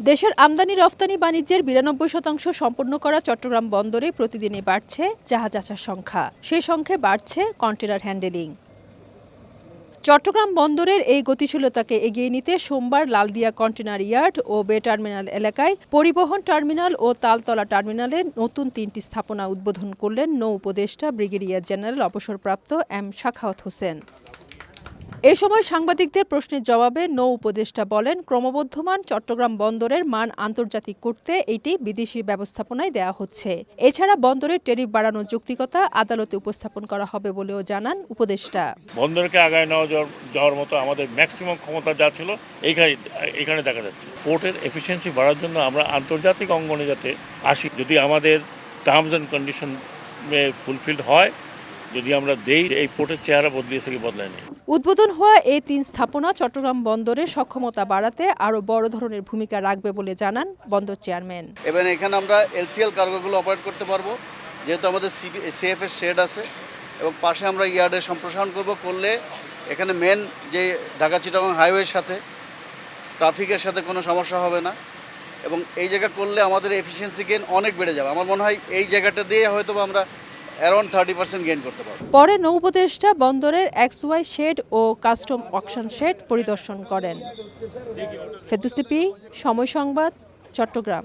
দেশের আমদানি রফতানি বাণিজ্যের বিরানব্বই শতাংশ সম্পন্ন করা চট্টগ্রাম বন্দরে প্রতিদিনই বাড়ছে জাহাজ আসার সংখ্যা। সেই সংখ্যে বাড়ছে কন্টেনার হ্যান্ডেলিং। চট্টগ্রাম বন্দরের এই গতিশীলতাকে এগিয়ে নিতে সোমবার লালদিয়া কন্টেনার ইয়ার্ড ও বে টার্মিনাল এলাকায় পরিবহন টার্মিনাল ও তালতলা টার্মিনালে নতুন তিনটি স্থাপনা উদ্বোধন করলেন নৌ উপদেষ্টা ব্রিগেডিয়ার জেনারেল অবসরপ্রাপ্ত এম শাখাওয়াত হোসেন। এ সময় সাংবাদিকদের প্রশ্নের জবাবে নৌ উপদেষ্টা বলেন, ক্রমবর্ধমান চট্টগ্রাম বন্দরের মান আন্তর্জাতিক করতে এটি বিদেশি ব্যবস্থাপনায় দেওয়া হচ্ছে। এছাড়া বন্দরের টেরিফ বাড়ানোর যৌক্তিকতা আদালতে উপস্থাপন করা হবে বলেও জানান উপদেষ্টা। বন্দরকে আগায় নেওয়া যাওয়ার মতো আমাদের ম্যাক্সিমাম ক্ষমতা যা ছিল, এইখানে এখানে দেখা যাচ্ছে। পোর্টের এফিসিয়েন্সি বাড়ার জন্য আমরা আন্তর্জাতিক অঙ্গনে যাতে আসি, যদি আমাদের টার্মস অ্যান্ড কন্ডিশন ফুলফিলড হয় যদি আমরা দেই এই পোর্টের চেহারা বদলিয়েছে কি বদলায় নেই। উদ্বোধন হওয়া এই তিন স্থাপনা চট্টগ্রাম বন্দরের সক্ষমতা বাড়াতে আরও বড় ধরনের ভূমিকা রাখবে বলে জানান বন্দর চেয়ারম্যান। এবং এখানে আমরা এলসিএল কার্গোগুলো অপারেট করতে পারব যেহেতু আমাদের সিএফএর শেড আছে এবং পাশে আমরা ইয়ার্ডের সম্প্রসারণ করব করলে এখানে মেন যে ঢাকা চিটাগং হাইওয়ের সাথে ট্রাফিকের সাথে কোনো সমস্যা হবে না এবং এই জায়গা করলে আমাদের এফিসিয়েন্সি গেন অনেক বেড়ে যাবে। আমার মনে হয় এই জায়গাটা দিয়ে হয়তো বা আমরা পরে নৌ উপদেষ্টা বন্দরের এক্স ওয়াই শেড ও কাস্টম অকশন শেড পরিদর্শন করেন। সময় সংবাদ, চট্টগ্রাম।